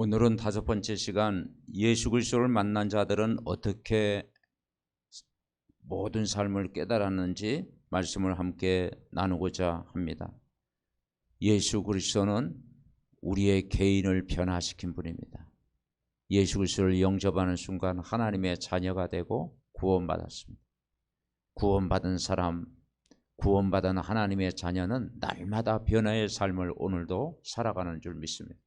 오늘은 다섯 번째 시간 예수 그리스도를 만난 자들은 어떻게 모든 삶을 깨달았는지 말씀을 함께 나누고자 합니다. 예수 그리스도는 우리의 개인을 변화시킨 분입니다. 예수 그리스도를 영접하는 순간 하나님의 자녀가 되고 구원받았습니다. 구원받은 사람, 구원받은 하나님의 자녀는 날마다 변화의 삶을 오늘도 살아가는 줄 믿습니다.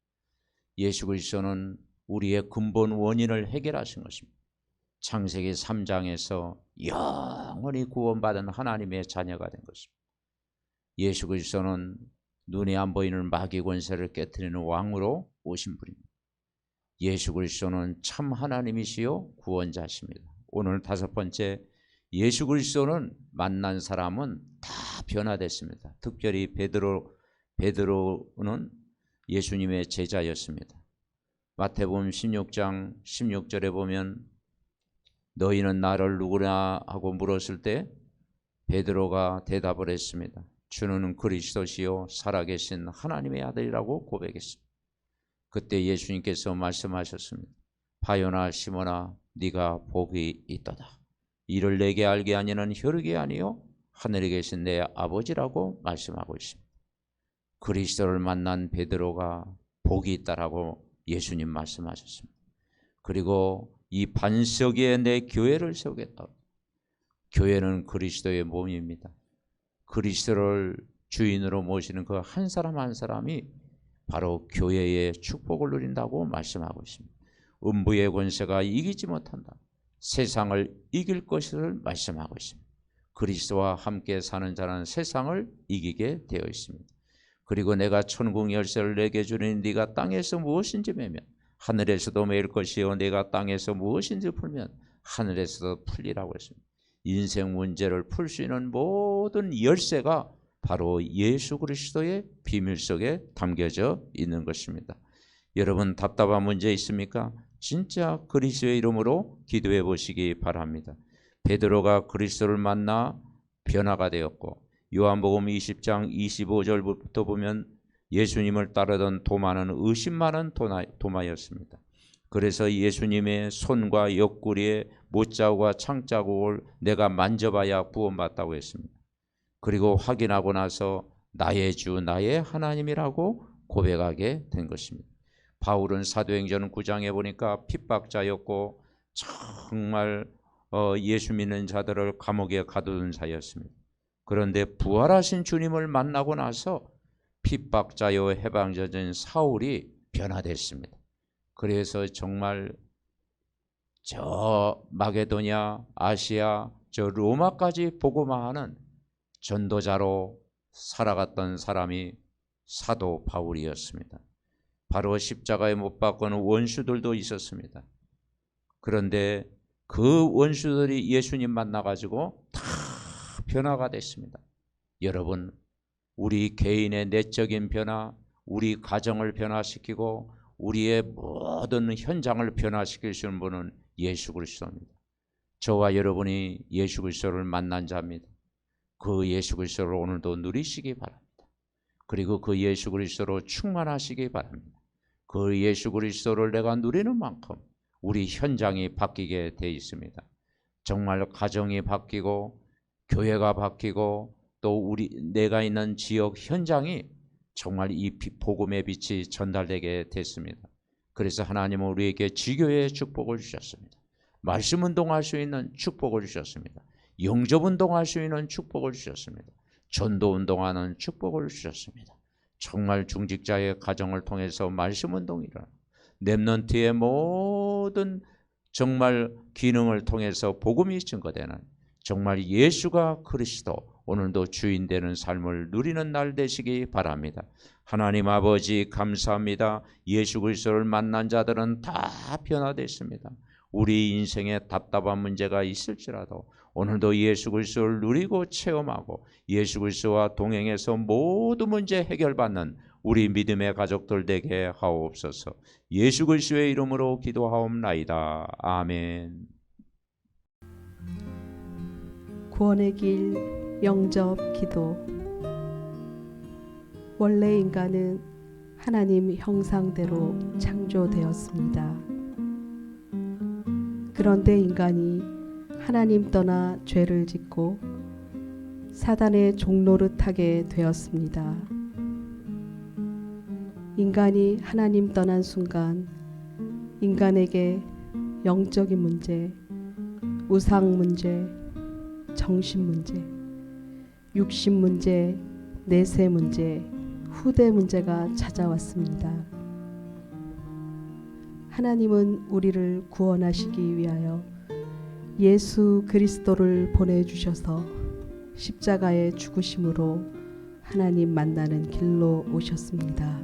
예수 그리스도는 우리의 근본 원인을 해결하신 것입니다. 창세기 3장에서 영원히 구원받은 하나님의 자녀가 된 것입니다. 예수 그리스도는 눈에 안 보이는 마귀 권세를 깨뜨리는 왕으로 오신 분입니다. 예수 그리스도는 참 하나님이시요 구원자십니다. 오늘 다섯 번째 예수 그리스도는 만난 사람은 다 변화됐습니다. 특별히 베드로 베드로는 예수님의 제자였습니다. 마태복음 16장 16절에 보면 너희는 나를 누구냐 하고 물었을 때 베드로가 대답을 했습니다. 주는 그리스도시요 살아계신 하나님의 아들이라고 고백했습니다. 그때 예수님께서 말씀하셨습니다. 바요나 시모나 네가 복이 있도다. 이를 내게 알게 하니는 혈육이 아니요 하늘에 계신 내 아버지라고 말씀하고 있습니다. 그리스도를 만난 베드로가 복이 있다라고 예수님 말씀하셨습니다. 그리고 이 반석 위에 내 교회를 세우겠다. 교회는 그리스도의 몸입니다. 그리스도를 주인으로 모시는 그 한 사람 한 사람이 바로 교회의 축복을 누린다고 말씀하고 있습니다. 음부의 권세가 이기지 못한다. 세상을 이길 것을 말씀하고 있습니다. 그리스도와 함께 사는 자는 세상을 이기게 되어 있습니다. 그리고 내가 천국 열쇠를 내게 주니 네가 땅에서 무엇인지 매면 하늘에서도 매일 것이요 내가 땅에서 무엇인지 풀면 하늘에서도 풀리라고 했습니다. 인생 문제를 풀 수 있는 모든 열쇠가 바로 예수 그리스도의 비밀 속에 담겨져 있는 것입니다. 여러분 답답한 문제 있습니까? 진짜 그리스도의 이름으로 기도해 보시기 바랍니다. 베드로가 그리스도를 만나 변화가 되었고 요한복음 20장 25절부터 보면 예수님을 따르던 도마는 의심 많은 도마 였습니다. 그래서 예수님의 손과 옆구리에 못자국과 창자국을 내가 만져봐야 구원받다고 했습니다. 그리고 확인하고 나서 나의 주 나의 하나님이라고 고백하게 된 것입니다. 바울은 사도행전 9장에 보니까 핍박자였고 정말 어, 예수 믿는 자들을 감옥에 가두는 자였습니다. 그런데 부활하신 주님을 만나고 나서 핍박자요 해방자인 사울이 변화됐습니다. 그래서 정말 저 마게도냐, 아시아, 저 로마까지 복음화하는 전도자로 살아갔던 사람이 사도 바울이었습니다. 바로 십자가에 못 박고는 원수들도 있었습니다. 그런데 그 원수들이 예수님 만나가지고 다 변화가 됐습니다. 여러분, 우리 개인의 내적인 변화, 우리 가정을 변화시키고 우리의 모든 현장을 변화시킬 수 있는 분은 예수 그리스도입니다. 저와 여러분이 예수 그리스도를 만난 자입니다. 그 예수 그리스도를 오늘도 누리시기 바랍니다. 그리고 그 예수 그리스도로 충만하시기 바랍니다. 그 예수 그리스도를 내가 누리는 만큼 우리 현장이 바뀌게 돼 있습니다. 정말 가정이 바뀌고 교회가 바뀌고 또 우리 내가 있는 지역 현장이 정말 이 복음의 빛이 전달되게 됐습니다. 그래서 하나님은 우리에게 지교의 축복을 주셨습니다. 말씀 운동할 수 있는 축복을 주셨습니다. 영접 운동할 수 있는 축복을 주셨습니다. 전도 운동하는 축복을 주셨습니다. 정말 중직자의 가정을 통해서 말씀 운동이 일어나 랩넌트의 모든 정말 기능을 통해서 복음이 증거되는 정말 예수가 그리스도 오늘도 주인 되는 삶을 누리는 날 되시기 바랍니다. 하나님 아버지 감사합니다. 예수 그리스도를 만난 자들은 다 변화됐습니다. 우리 인생에 답답한 문제가 있을지라도 오늘도 예수 그리스도를 누리고 체험하고 예수 그리스도와 동행해서 모든 문제 해결받는 우리 믿음의 가족들 되게 하옵소서. 예수 그리스도의 이름으로 기도하옵나이다. 아멘. 구원의 길 영접 기도 원래 인간은 하나님 형상대로 창조되었습니다. 그런데 인간이 하나님 떠나 죄를 짓고 사단의 종노릇하게 되었습니다. 인간이 하나님 떠난 순간 인간에게 영적인 문제, 우상 문제, 정신 문제, 육신 문제, 내세 문제, 후대 문제가 찾아왔습니다. 하나님은 우리를 구원하시기 위하여 예수 그리스도를 보내주셔서 십자가의 죽으심으로 하나님 만나는 길로 오셨습니다.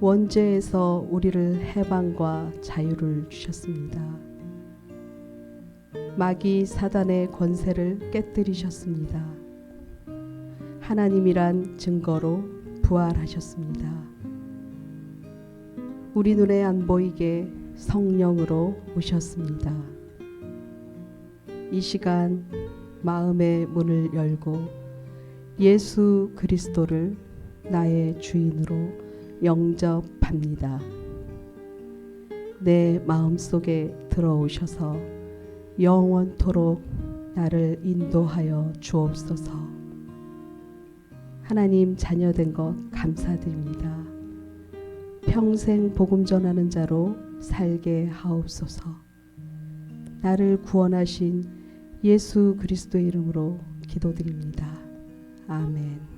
원죄에서 우리를 해방과 자유를 주셨습니다. 마귀 사단의 권세를 깨뜨리셨습니다. 하나님이란 증거로 부활하셨습니다. 우리 눈에 안 보이게 성령으로 오셨습니다. 이 시간 마음의 문을 열고 예수 그리스도를 나의 주인으로 영접합니다. 내 마음 속에 들어오셔서 영원토록 나를 인도하여 주옵소서. 하나님 자녀된 것 감사드립니다. 평생 복음 전하는 자로 살게 하옵소서. 나를 구원하신 예수 그리스도의 이름으로 기도드립니다. 아멘.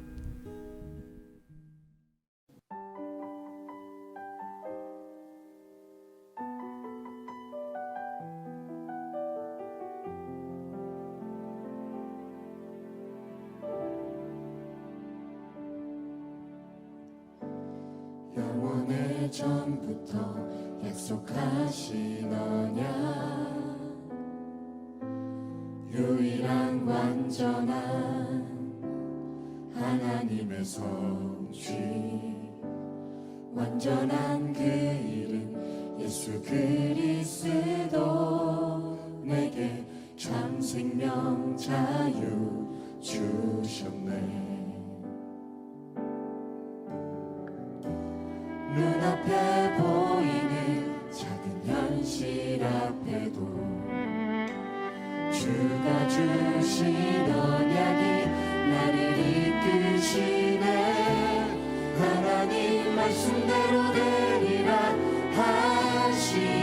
영원의 전부터 약속하신 언약 유일한 완전한 하나님의 성취. 완전한 그 이름 예수 그리스도 내게 참 생명 자유 주셨네 눈앞에 보이는 작은 현실 앞에도 주가 주신 언약이 나를 이끄시네. 하나님 말씀대로 되리라 하시